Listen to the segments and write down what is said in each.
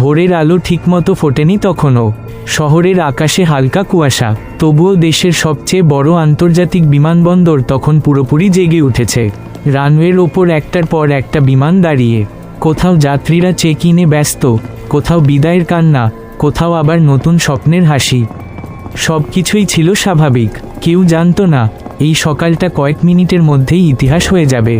ভোরের আলো ঠিকমতো ফোটেনি তখনও। শহরের আকাশে হালকা কুয়াশা, তবুও দেশের সবচেয়ে বড় আন্তর্জাতিক বিমানবন্দর তখন পুরোপুরি জেগে উঠেছে। রানওয়ের ওপর একটার পর একটা বিমান দাঁড়িয়ে, কোথাও যাত্রীরা চেক ইনে ব্যস্ত, কোথাও বিদায়ের কান্না, কোথাও আবার নতুন স্বপ্নের হাসি। সব কিছুই ছিল স্বাভাবিক, কেউ জানতো না, এই সকালটা কয়েক মিনিটের মধ্যেই ইতিহাস হয়ে যাবে।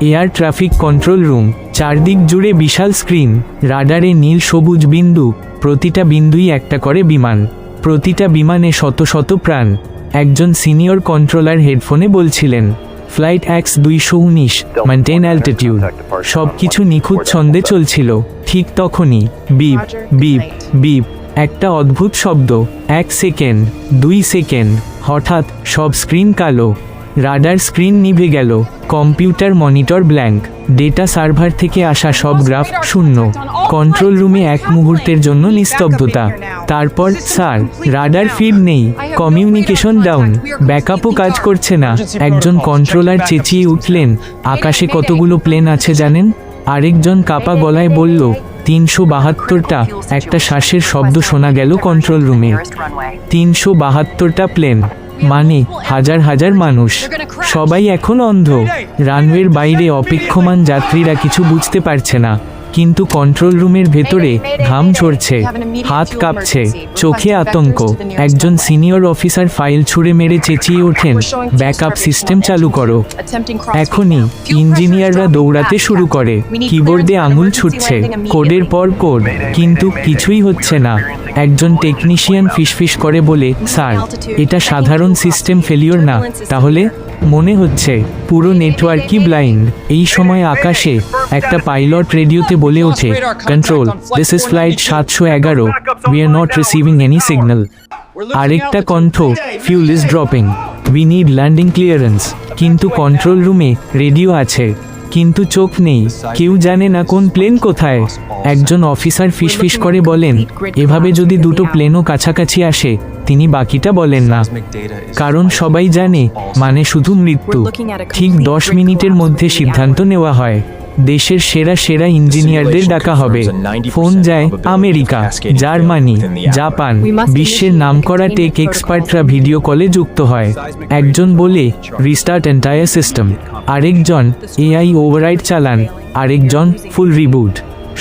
এয়ার ট্রাফিক কন্ট্রোল রুম চারদিক জুড়ে বিশাল স্ক্রিন রাডারে নীল সবুজ বিন্দু প্রতিটা বিন্দুই একটা করে বিমান। প্রতিটা বিমানে শত শত প্রাণ। একজন সিনিয়র কন্ট্রোলার হেডফোনে বলছিলেন ফ্লাইট এক্স দুইশো উনিশ মেনটেন অ্যালটিটিউড সব কিছু নিখুঁত ছন্দে চলছিল। ঠিক তখনই বিপ বিপ বিপ একটা অদ্ভুত শব্দ এক সেকেন্ড দুই সেকেন্ড হঠাৎ সব স্ক্রিন কালো। রাডার স্ক্রিন নিভে গেল computer monitor blank data server থেকে আসা সব গ্রাফ শূন্য কন্ট্রোল রুমে এক মুহূর্তের জন্য নিস্তব্ধতা তারপর স্যার রাডার ফিড নেই কমিউনিকেশন ডাউন ব্যাকআপও কাজ করছে না একজন কন্ট্রোলার চেঁচিয়ে উঠলেন আকাশে কতগুলো প্লেন আছে জানেন আরেকজন কাপা গলায় বলল তিনশো বাহাত্তরটা একটা শ্বাসের শব্দ শোনা গেল কন্ট্রোল রুমে তিনশো বাহাত্তরটা প্লেন মানে হাজার হাজার মানুষ। সবাই এখন অন্ধ। রানওয়ের বাইরে অপেক্ষমান যাত্রীরা কিছু বুঝতে পারছে না। কিন্তু কন্ট্রোল রুমের ভেতরে ঘাম ঝরছে, হাত কাঁপছে, চোখে আতঙ্ক। একজন সিনিয়র অফিসার ফাইল ছুঁড়ে মেরে চেঁচিয়ে ওঠেন ব্যাকআপ সিস্টেম চালু করো। এখনই ইঞ্জিনিয়াররা দৌড়াতে শুরু করে কিবোর্ডে আঙুল ছুটছে কোডের পর কোড কিন্তু কিছুই হচ্ছে না। একজন টেকনিশিয়ান ফিসফিস করে বলে, স্যার, এটা সাধারণ সিস্টেম ফেলিওর না, তাহলে মনে হচ্ছে, পুরো নেটওয়ার্কই ব্লাইন্ড। এই সময় আকাশে একটা পাইলট রেডিওতে বলে ওঠে, কন্ট্রোল দিস ইজ ফ্লাইট সাতশো এগারো we are not receiving any signal আরেকটা কণ্ঠ fuel is dropping we need landing clearance কিন্তু কন্ট্রোল রুমে রেডিও আছে, কিন্তু চোখ নেই, কেউ জানে না কোন প্লেন কোথায়। একজন অফিসার ফিসফিস করে বলেন, এভাবে যদি দুটো প্লেনও কাছাকাছি আসে তিনি বাকিটা বলেন না। কারণ সবাই জানে মানে শুধু মৃত্যু। ঠিক দশ মিনিটের মধ্যে সিদ্ধান্ত নেওয়া হয়। দেশের সেরা সেরা ইঞ্জিনিয়ারদের ডাকা হবে। ফোন যায় আমেরিকা জার্মানি জাপান বিশ্বের নামকরা টেক এক্সপার্টরা ভিডিও কলে যুক্ত হয়। একজন বলে রিস্টার্ট এন্টায়ার সিস্টেম আরেকজন এআই ওভাররাইড চালান। আরেকজন ফুল রিবুট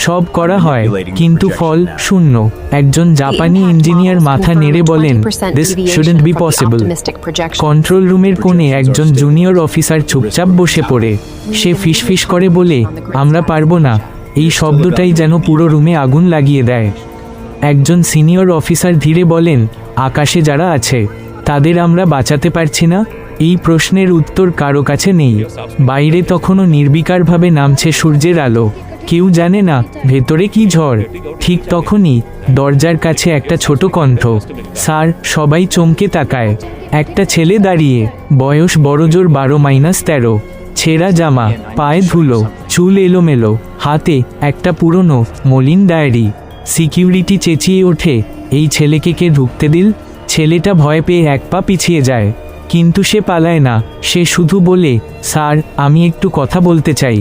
সব করা হয় কিন্তু ফল শূন্য। একজন জাপানি ইঞ্জিনিয়ার মাথা নেড়ে বলেন this shouldn't be possible control রুমের কোণে একজন জুনিয়র অফিসার চুপচাপ বসে পড়ে। সে ফিসফিস করে বলে আমরা পারব না। এই শব্দটাই যেন পুরো রুমে আগুন লাগিয়ে দেয়। একজন সিনিয়র অফিসার ধীরে বলেন আকাশে যারা আছে তাদের আমরা বাঁচাতে পারছি না? এই প্রশ্নের উত্তর কারও কাছে নেই। বাইরে তখনও নির্বিকারভাবে নামছে সূর্যের আলো। কেউ জানে না ভেতরে কি ঝড়। ঠিক তখনই দরজার কাছে একটা ছোট কণ্ঠ, স্যার, সবাই চমকে তাকায়। একটা ছেলে দাঁড়িয়ে, বয়স বড়জোর বারো মাইনাস তেরো, ছেঁড়া জামা, পায়ে ধুলো, চুল এলোমেলো, হাতে একটা পুরনো মলিন ডায়েরি। সিকিউরিটি চেঁচিয়ে ওঠে, এই ছেলেকে কে ঢুকতে দিল? ছেলেটা ভয় পেয়ে এক পা পিছিয়ে যায়, কিন্তু সে পালায় না। সে শুধু বলে, স্যার, আমি একটু কথা বলতে চাই।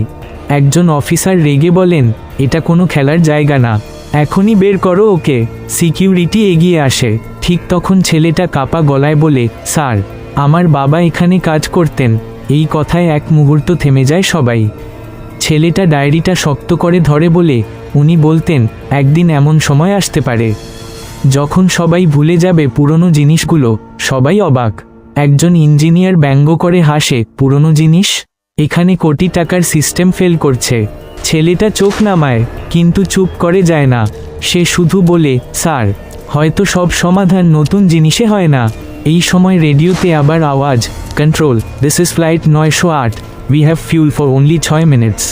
একজন অফিসার রেগে বলেন, এটা কোনো খেলার জায়গা না। এখনই বের করো ওকে। সিকিউরিটি এগিয়ে আসে। ঠিক তখন ছেলেটা কাপা গলায় বলে, স্যার, আমার বাবা এখানে কাজ করতেন। এই কথায় এক মুহূর্ত থেমে যায় সবাই। ছেলেটা ডায়েরিটা শক্ত করে ধরে বলে, উনি বলতেন, একদিন এমন সময় আসতে পারে। যখন সবাই ভুলে যাবে পুরনো জিনিসগুলো, সবাই অবাক। একজন ইঞ্জিনিয়ার ব্যঙ্গ করে হাসে, পুরনো জিনিস? এখানে কোটি টাকার সিস্টেম ফেল করছে। ছেলেটা চোখ নামায়, কিন্তু চুপ করে যায় না। সে শুধু বলে, স্যার, হয়তো সব সমাধান নতুন জিনিসে হয় না। এই সময় রেডিওতে আবার আওয়াজ কন্ট্রোল দিস ইজ ফ্লাইট নয়শো আট। We have fuel for only ছয় মিনিটস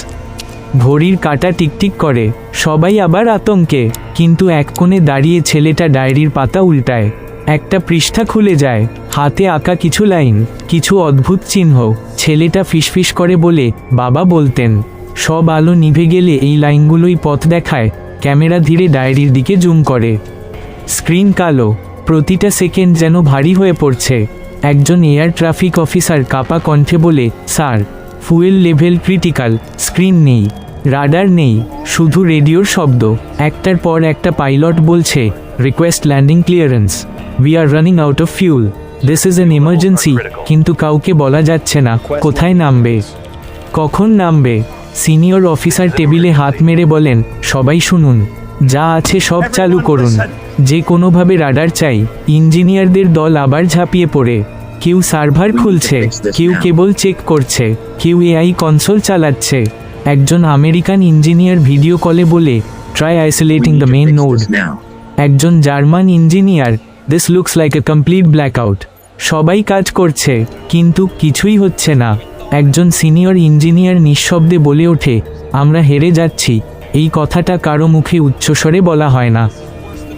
ঘড়ির কাঁটা টিকটিক করে, সবাই আবার আতঙ্কে, কিন্তু এক কোণে দাঁড়িয়ে ছেলেটা ডায়েরির পাতা উল্টায়। একটা পৃষ্ঠা খুলে যায় হাতে আঁকা কিছু লাইন, কিছু অদ্ভুত চিহ্ন, ছেলেটা ফিসফিস করে বলে, বাবা বলতেন। সব আলো নিভে গেলে এই লাইনগুলোই পথ দেখায়, ক্যামেরা ধীরে ডায়েরির দিকে জুম করে। স্ক্রিন কালো, প্রতিটা সেকেন্ড যেন ভারী হয়ে পড়ছে। একজন এয়ার ট্রাফিক অফিসার কাপা কণ্ঠে বলে, sir, fuel level critical, screen নেই, রাডার নেই, শুধু রেডিওর শব্দ। একটার পর একটা পাইলট বলছে, request landing clearance, we are running out of fuel. This is an emergency কিন্তু কাউকে বলা যাচ্ছে না। কোথায় নামবে? কখন নামবে? সিনিয়র অফিসার টেবিলে হাত মেরে বলেন, সবাই শুনুন। যা আছে সব চালু করুন। যে কোনোভাবে রাডার চাই, ইঞ্জিনিয়ারদের দল আবার ঝাঁপিয়ে পড়ে। কেউ সার্ভার খুলছে, কেউ কেবল চেক করছে, কেউ এআই কনসোল চালাচ্ছে। একজন আমেরিকান ইঞ্জিনিয়ার ভিডিও কলে বলে try isolating the main node একজন German engineer this looks like a complete blackout সবাই কাজ করছে, কিন্তু কিছুই হচ্ছে না। একজন সিনিয়র ইঞ্জিনিয়ার নিঃশব্দে বলে ওঠে, আমরা হেরে যাচ্ছি। এই কথাটা কারও মুখে উচ্চস্বরে বলা হয় না।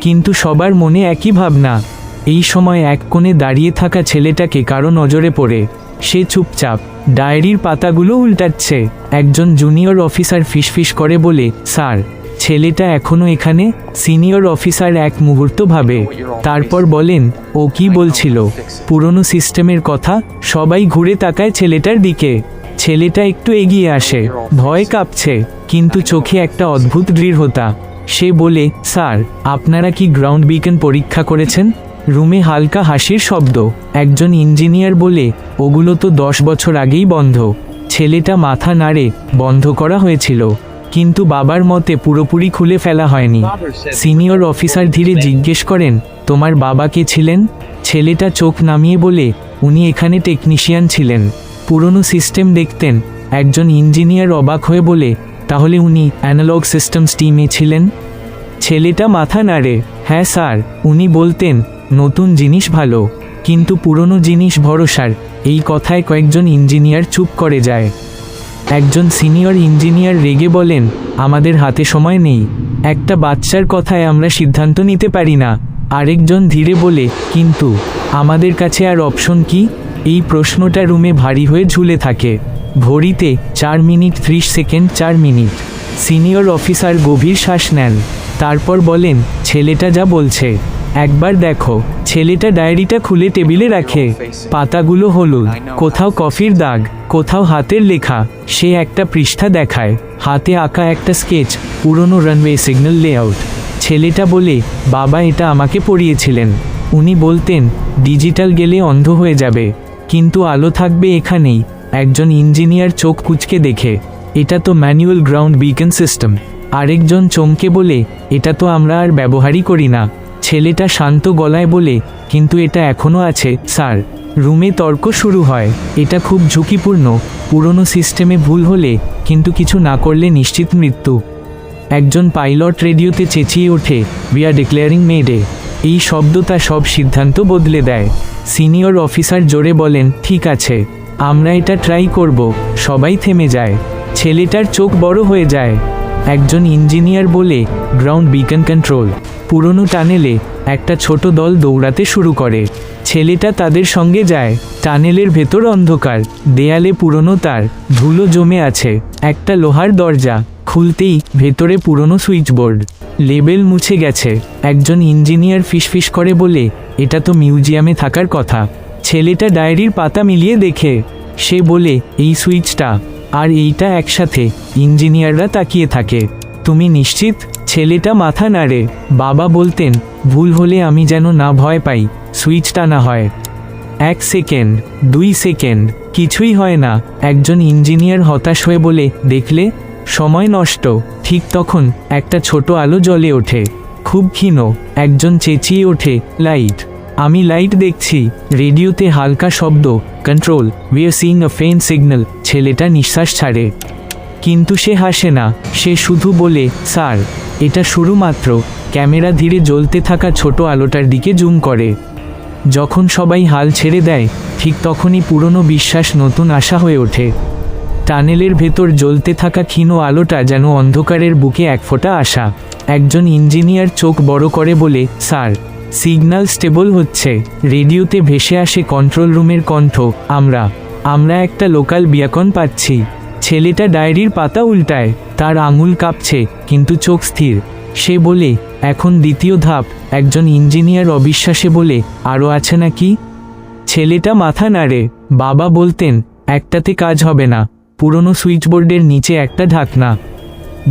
কিন্তু সবার মনে একই ভাবনা, এই সময় এক কোণে দাঁড়িয়ে থাকা ছেলেটাকে কারও নজরে পড়ে। সে চুপচাপ, ডায়েরির পাতাগুলো উল্টাচ্ছে। একজন জুনিয়র অফিসার ফিসফিস করে বলে, স্যার ছেলেটা এখনও এখানে সিনিয়র অফিসার এক মুহূর্ত ভাবে। তারপর বলেন, ও কি বলছিল? পুরনো সিস্টেমের কথা সবাই ঘুরে তাকায় ছেলেটার দিকে। ছেলেটা একটু এগিয়ে আসে, ভয় কাঁপছে, কিন্তু চোখে একটা অদ্ভুত দৃঢ়তা। সে বলে, স্যার, আপনারা কি গ্রাউন্ড বিকেন পরীক্ষা করেছেন? রুমে হালকা হাসির শব্দ। একজন ইঞ্জিনিয়ার বলে, ওগুলো তো দশ বছর আগেই বন্ধ। ছেলেটা মাথা নাড়ে, বন্ধ করা হয়েছিল। কিন্তু বাবার মতে পুরোপুরি খুলে ফেলা হয়নি। সিনিয়র অফিসার ধীরে জিজ্ঞেস করেন, তোমার বাবা কে ছিলেন? ছেলেটা চোখ নামিয়ে বলে, উনি এখানে টেকনিশিয়ান ছিলেন। পুরনো সিস্টেম দেখতেন, একজন ইঞ্জিনিয়ার অবাক হয়ে বলে, তাহলে উনি অ্যানালগ সিস্টেমস টিমে ছিলেন? ছেলেটা মাথা নাড়ে। হ্যাঁ স্যার। উনি বলতেন, নতুন জিনিস ভালো। কিন্তু পুরনো জিনিস ভরসার, এই কথায় কয়েকজন ইঞ্জিনিয়ার চুপ করে যায়। একজন সিনিয়র ইঞ্জিনিয়ার রেগে বলেন, আমাদের হাতে সময় নেই। একটা বাচ্চার কথায় আমরা সিদ্ধান্ত নিতে পারি না। আরেকজন ধীরে বলে, কিন্তু আমাদের কাছে আর অপশন কি? এই প্রশ্নটা রুমে ভারী হয়ে ঝুলে থাকে। ঘড়িতে চার মিনিট ত্রিশ সেকেন্ড চার মিনিট। সিনিয়র অফিসার গভীর শ্বাস নেন। তারপর বলেন, ছেলেটা যা বলছে। একবার দেখো। ছেলেটা ডায়েরিটা খুলে টেবিলে রাখে। পাতাগুলো হলুদ। কোথাও কফির দাগ। কোথাও হাতের লেখা, সে একটা পৃষ্ঠা দেখায়। হাতে আঁকা একটা স্কেচ, পুরনো রানওয়ে সিগন্যাল লেআউট ছেলেটা বলে, বাবা, এটা আমাকে পড়িয়েছিলেন। উনি বলতেন, ডিজিটাল গেলে অন্ধ হয়ে যাবে, কিন্তু আলো থাকবে এখানেই। একজন ইঞ্জিনিয়ার চোখ কুচকে দেখে, এটা তো ম্যানুয়াল গ্রাউন্ড বিকেন সিস্টেম আরেকজন চমকে বলে, এটা তো আমরা আর ব্যবহারই করি না। ছেলেটা শান্ত গলায় বলে, কিন্তু এটা এখনও আছে, স্যার। রুমে তর্ক শুরু হয়। এটা খুব ঝুঁকিপূর্ণ। পুরনো সিস্টেমে ভুল হলে কিন্তু কিছু না করলে নিশ্চিত মৃত্যু। একজন পাইলট রেডিওতে চেঁচিয়ে ওঠে উই আর ডিক্লেয়ারিং মেডে এই শব্দটা সব সিদ্ধান্ত বদলে দেয়। সিনিয়র অফিসার জোরে বলেন, ঠিক আছে, আমরা এটা ট্রাই করব। সবাই থেমে যায়। ছেলেটার চোখ বড় হয়ে যায়। একজন ইঞ্জিনিয়ার বলে গ্রাউন্ড বিকন কন্ট্রোল পুরনো টানেলে একটা ছোট দল দৌড়াতে শুরু করে। ছেলেটা তাদের সঙ্গে যায়। টানেলের ভেতর অন্ধকার। দেয়ালে পুরনো তার। ধুলো জমে আছে। একটা লোহার দরজা। খুলতেই ভেতরে পুরনো সুইচবোর্ড। লেবেল মুছে গেছে। একজন ইঞ্জিনিয়ার ফিসফিস করে বলে, এটা তো মিউজিয়ামে থাকার কথা। ছেলেটা ডায়েরির পাতা মিলিয়ে দেখে। সে বলে, এই সুইচটা। আর এইটা একসাথে। ইঞ্জিনিয়াররা তাকিয়ে থাকে। তুমি নিশ্চিত? ছেলেটা মাথা নাড়ে। বাবা বলতেন, ভুল হলে আমি যেন না ভয় পাই, সুইচটা না হয়। এক সেকেন্ড, দুই সেকেন্ড, কিছুই হয় না। একজন ইঞ্জিনিয়ার হতাশ হয়ে বলে, দেখলে? সময় নষ্ট। ঠিক তখন একটা ছোট আলো জ্বলে ওঠে। খুব ক্ষীণ, একজন চেঁচিয়ে ওঠে, লাইট, আমি লাইট দেখছি। রেডিওতে হালকা শব্দ, control, we are seeing a faint signal. ছেলেটা নিঃশ্বাস ছাড়ে। কিন্তু সে হাসে না। সে শুধু বলে, স্যার, এটা শুরু মাত্র ক্যামেরা ধীরে জ্বলতে থাকা ছোট আলোটার দিকে জুম করে। যখন সবাই হাল ছেড়ে দেয়, ঠিক তখনই পুরনো বিশ্বাস নতুন আশা হয়ে ওঠে। টানেলের ভেতর জ্বলতে থাকা ক্ষীণ আলোটা যেন অন্ধকারের বুকে এক ফোঁটা আশা। একজন ইঞ্জিনিয়ার চোখ বড় করে বলে, স্যার, সিগন্যাল স্টেবল হচ্ছে। রেডিওতে ভেসে আসে কন্ট্রোল রুমের কণ্ঠ, আমরা আমরা একটা লোকাল বিয়াকন পাচ্ছি। ছেলেটা ডায়েরির পাতা উল্টায়, তার আঙুল কাঁপছে, কিন্তু চোখ স্থির। সে বলে, এখন দ্বিতীয় ধাপ। একজন ইঞ্জিনিয়ার অবিশ্বাসে বলে আরও আছে নাকি? ছেলেটা মাথা নাড়ে। বাবা বলতেন, একটাতে কাজ হবে না। পুরনো সুইচবোর্ডের নিচে একটা ঢাকনা।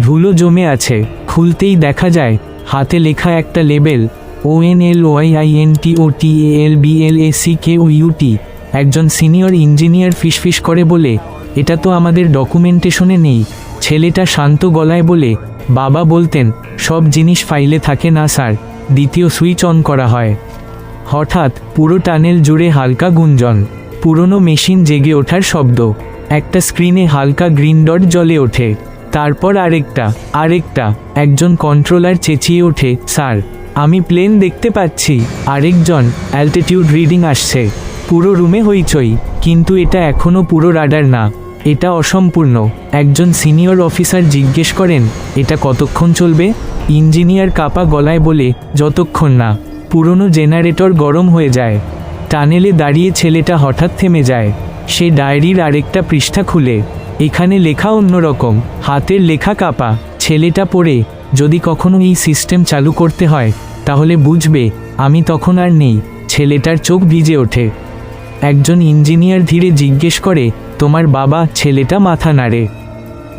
ধুলো জমে আছে, খুলতেই দেখা যায়, হাতে লেখা একটা label O N L Y I N T O T L B L A C K O U T একজন সিনিয়র ইঞ্জিনিয়ার ফিসফিস করে বলে এটা তো আমাদের ডকুমেন্টেশনে নেই। ছেলেটা শান্ত গলায় বলে, বাবা বলতেন, সব জিনিস ফাইলে থাকে না স্যার। দ্বিতীয় সুইচ অন করা হয়। হঠাৎ পুরো টানেল জুড়ে হালকা গুঞ্জন। পুরনো মেশিন জেগে ওঠার শব্দ। একটা স্ক্রিনে হালকা গ্রিন ডট জ্বলে ওঠে। তারপর আরেকটা আরেকটা। একজন কন্ট্রোলার চেঁচিয়ে ওঠে, স্যার, আমি প্লেন দেখতে পাচ্ছি। আরেকজন অ্যালটিটিউড রিডিং আসছে। পুরো রুমে হইচই। কিন্তু এটা এখনও পুরো রাডার না। এটা অসম্পূর্ণ। একজন সিনিয়র অফিসার জিজ্ঞেস করেন, এটা কতক্ষণ চলবে? ইঞ্জিনিয়ার কাপা গলায় বলে, যতক্ষণ না, পুরনো জেনারেটর গরম হয়ে যায়। টানেলে দাঁড়িয়ে ছেলেটা হঠাৎ থেমে যায়। সে ডায়েরির আরেকটা পৃষ্ঠা খুলে। এখানে লেখা অন্যরকম, হাতের লেখা কাপা। ছেলেটা পড়ে, যদি কখনো এই সিস্টেম চালু করতে হয়, তাহলে বুঝবে, আমি তখন আর নেই। ছেলেটার চোখ ভিজে ওঠে। একজন ইঞ্জিনিয়ার ধীরে জিজ্ঞেস করে, তোমার বাবা ছেলেটা মাথা নাড়ে?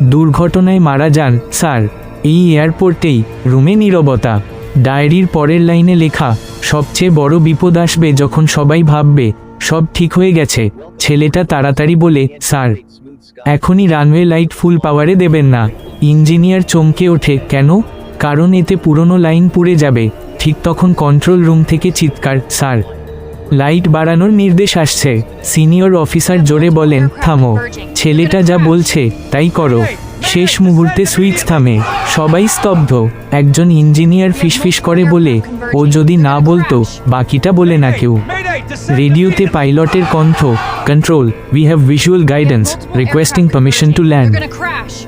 দুর্ঘটনায় মারা যান, স্যার। এই এয়ারপোর্টেই রুমে নীরবতা। ডায়েরির পরের লাইনে লেখা, সবচেয়ে বড় বিপদ আসবে যখন সবাই ভাববে, সব ঠিক হয়ে গেছে। ছেলেটা তাড়াতাড়ি বলে, স্যার, এখনই রানওয়ে লাইট ফুল পাওয়ারে দেবেন না। ইঞ্জিনিয়ার চমকে ওঠে, কেন? কারণ এতে পুরনো লাইন পুড়ে যাবে। ঠিক তখন কন্ট্রোল রুম থেকে চিৎকার, স্যার লাইট বাড়ানোর নির্দেশ আসছে। সিনিয়র অফিসার জোরে বলেন, থামো, ছেলেটা যা বলছে, তাই করো। শেষ মুহূর্তে সুইচ থামে। সবাই স্তব্ধ। একজন ইঞ্জিনিয়ার ফিসফিস করে বলে, ও যদি না বলতো, বাকিটা বলে না কেউ। রেডিওতে পাইলটের কণ্ঠ, control, we have visual guidance, requesting permission to land.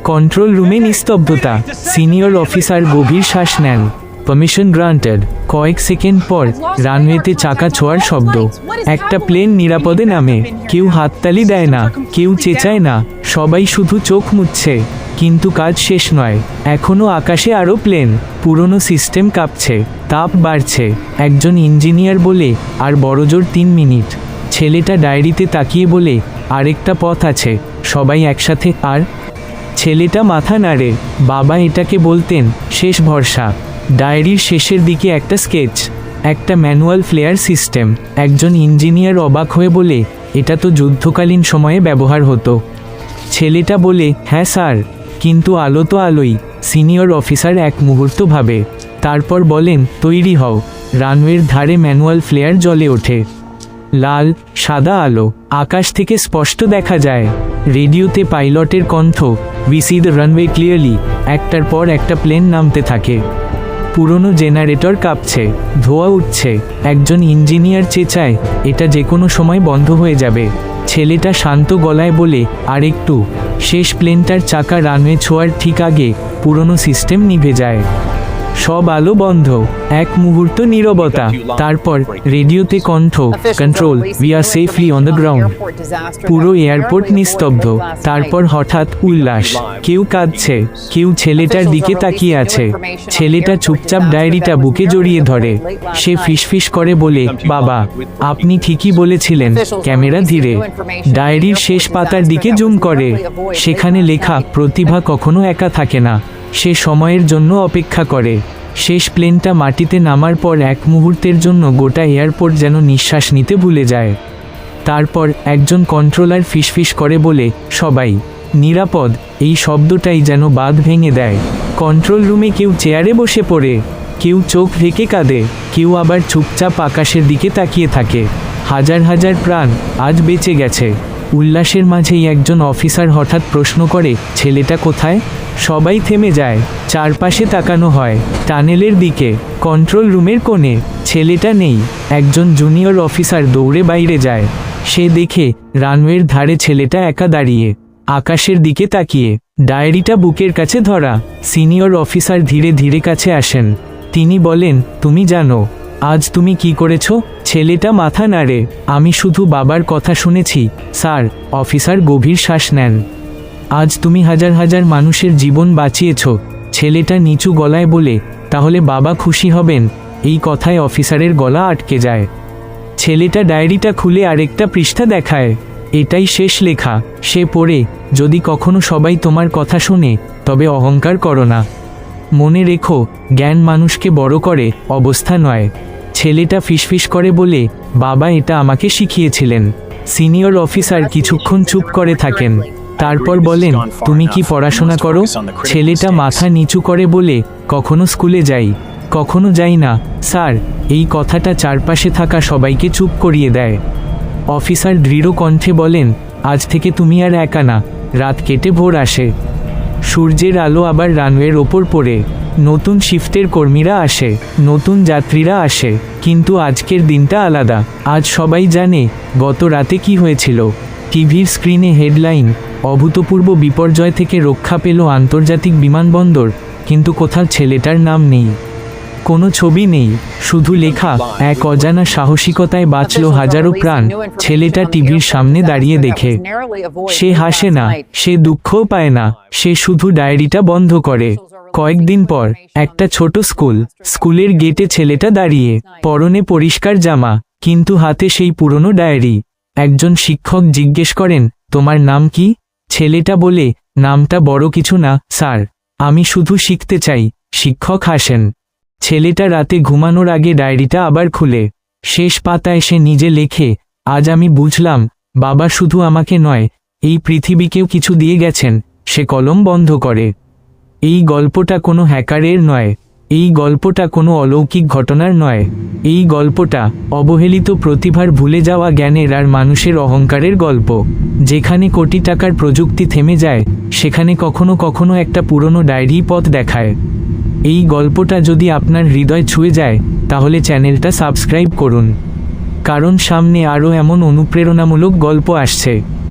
Control রুমে নিস্তব্ধতা। সিনিয়র অফিসার গভীর শ্বাস নেন। পারমিশন গ্রান্টেড কয়েক সেকেন্ড পর রানওয়েতে চাকা ছোঁয়ার শব্দ। একটা প্লেন নিরাপদে নামে। কেউ হাততালি দেয় না, কেউ চেঁচায় না। সবাই শুধু চোখ মুচ্ছে কিন্তু কাজ শেষ নয়। এখনও আকাশে আরও প্লেন। পুরনো সিস্টেম কাঁপছে। তাপ বাড়ছে। একজন ইঞ্জিনিয়ার বলে, আর বড়জোর তিন মিনিট। ছেলেটা ডায়েরিতে তাকিয়ে বলে, আরেকটা পথ আছে। সবাই একসাথে, আর? ছেলেটা মাথা নাড়ে। বাবা এটাকে বলতেন, শেষ ভরসা। ডায়েরির শেষের দিকে একটা স্কেচ, একটা ম্যানুয়াল ফ্লেয়ার সিস্টেম। একজন ইঞ্জিনিয়ার অবাক হয়ে বলে, এটা তো যুদ্ধকালীন সময়ে ব্যবহার হতো। ছেলেটা বলে হ্যাঁ স্যার, কিন্তু আলো তো আলোই, সিনিয়র অফিসার এক মুহূর্ত ভাবে। তারপর বলেন, তৈরি হও। রানওয়ের ধারে ম্যানুয়াল ফ্লেয়ার জ্বলে ওঠে। লাল, সাদা আলো, আকাশ থেকে স্পষ্ট দেখা যায়। রেডিওতে পাইলটের কণ্ঠ we see the runway clearly একটার পর একটা প্লেন নামতে থাকে। পুরনো জেনারেটর কাঁপছে, ধোয়া উঠছে। একজন ইঞ্জিনিয়ার চেঁচায়, এটা যে কোনো সময় বন্ধ হয়ে যাবে। ছেলেটা শান্ত গলায় বলে আর একটু শেষ প্লেনটার চাকা রানওয়ে ছোঁয়ার ঠিক আগে পুরনো সিস্টেম নিভে যায়। সব আলো বন্ধ। এক মুহূর্ত নীরবতা। তারপর রেডিওতে কণ্ঠ। Control we are safely on the ground পুরো এয়ারপোর্ট নিস্তব্ধ। তারপর হঠাৎ উল্লাস। কেউ কাঁদছে। কেউ ছেলেটার দিকে তাকিয়ে আছে। ছেলেটা চুপচাপ ডায়েরিটা বুকে জড়িয়ে ধরে। সে ফিসফিস করে বলে, বাবা, আপনি ঠিকই বলেছিলেন। ক্যামেরা ধীরে। ডায়েরির শেষ পাতার দিকে জুম করে। সেখানে লেখা, প্রতিভা কখনো একা থাকে না। সে সময়ের জন্য অপেক্ষা করে। শেষ প্লেনটা মাটিতে নামার পর এক মুহূর্তের জন্য গোটা এয়ারপোর্ট যেন নিঃশ্বাস নিতে ভুলে যায়। তারপর একজন কন্ট্রোলার ফিসফিস করে বলে, সবাই, নিরাপদ, এই শব্দটাই যেন বাঁধ ভেঙে দেয়। কন্ট্রোল রুমে কেউ চেয়ারে বসে পড়ে, কেউ চোখ ঢেকে কাঁদে, কেউ আবার চুপচাপ আকাশের দিকে তাকিয়ে থাকে। হাজার হাজার প্রাণ আজ বেঁচে গেছে। উল্লাসের মাঝেই একজন অফিসার হঠাৎ প্রশ্ন করে, ছেলেটা কোথায়? সবাই থেমে যায়, চারপাশে তাকানো হয়, টানেলের দিকে, কন্ট্রোল রুমের কোণে, ছেলেটা নেই। একজন জুনিয়র অফিসার দৌড়ে বাইরে যায়, সে দেখে রানওয়ের ধারে ছেলেটা একা দাঁড়িয়ে, আকাশের দিকে তাকিয়ে, ডায়েরিটা বুকের কাছে ধরা, সিনিয়র অফিসার ধীরে ধীরে কাছে আসেন, তিনি বলেন, তুমি জানো। আজ তুমি কি করেছ? ছেলেটা মাথা নাড়ে। আমি শুধু বাবার কথা শুনেছি। স্যার, অফিসার গভীর শ্বাস নেন। আজ তুমি হাজার হাজার মানুষের জীবন বাঁচিয়েছ। ছেলেটা নিচু গলায় বলে, তাহলে বাবা খুশি হবেন? এই কথায় অফিসারের গলা আটকে যায়। ছেলেটা ডায়েরিটা খুলে আরেকটা পৃষ্ঠা দেখায়। এটাই শেষ লেখা। সে পড়ে, যদি কখনো সবাই তোমার কথা শোনে, তবে অহংকার করো না। মনে রেখো, জ্ঞান মানুষকে বড় করে, অবস্থা নয়। ছেলেটা ফিসফিস করে বলে, বাবা, এটা আমাকে শিখিয়েছিলেন। সিনিয়র অফিসার কিছুক্ষণ চুপ করে থাকেন। তারপর বলেন, তুমি কি পড়াশোনা করো? ছেলেটা মাথা নিচু করে বলে, কখনো স্কুলে যাই, কখনো যাই না। স্যার, এই কথাটা চারপাশে থাকা সবাইকে চুপ করিয়ে দেয়। অফিসার দৃঢ় কণ্ঠে বলেন, আজ থেকে তুমি আর একা না, রাত কেটে ভোর আসে। সূর্যের আলো আবার রানওয়ের ওপর পড়ে। নতুন শিফটের কর্মীরা আসে, নতুন যাত্রীরা আসে। কিন্তু আজকের দিনটা আলাদা। আজ সবাই জানে গত রাতে কি হয়েছিল। টিভির স্ক্রিনে হেডলাইন, অভূতপূর্ব বিপর্যয় থেকে রক্ষা পেল আন্তর্জাতিক বিমানবন্দর, কিন্তু কোথাও ছেলেটার নাম নেই। কোনো ছবি নেই, শুধু লেখা, এক অজানা সাহসিকতায় বাঁচল হাজারো প্রাণ, ছেলেটা টিভির সামনে দাঁড়িয়ে দেখে। সে হাসে না, সে দুঃখও পায় না, সে শুধু ডায়েরিটা বন্ধ করে। কয়েকদিন পর, একটা ছোট স্কুল, স্কুলের গেটে ছেলেটা দাঁড়িয়ে, পরনে পরিষ্কার জামা, কিন্তু হাতে সেই পুরনো ডায়েরি। একজন শিক্ষক জিজ্ঞেস করেন, তোমার নাম কি? ছেলেটা বলে, নামটা বড় কিছু না, স্যার। আমি শুধু শিখতে চাই। শিক্ষক হাসেন। ছেলেটা রাতে ঘুমানোর আগে ডায়েরিটা আবার খুলে। শেষ পাতায় সে নিজে লেখে, আজ আমি বুঝলাম, বাবা শুধু আমাকে নয়, এই পৃথিবীকেও কিছু দিয়ে গেছেন, সে কলম বন্ধ করে। এই গল্পটা কোনো হ্যাকারের নয়। এই গল্পটা কোনো অলৌকিক ঘটনার নয়। এই গল্পটা অবহেলিত প্রতিভার ভুলে যাওয়া জ্ঞানের আর মানুষের অহংকারের গল্প। যেখানে কোটি টাকার প্রযুক্তি থেমে যায়, সেখানে কখনো কখনো একটা পুরনো ডায়েরি পথ দেখায়। এই গল্পটা যদি আপনার হৃদয় ছুঁয়ে যায়, তাহলে চ্যানেলটা সাবস্ক্রাইব করুন। কারণ সামনে আরও এমন অনুপ্রেরণামূলক গল্প আসছে।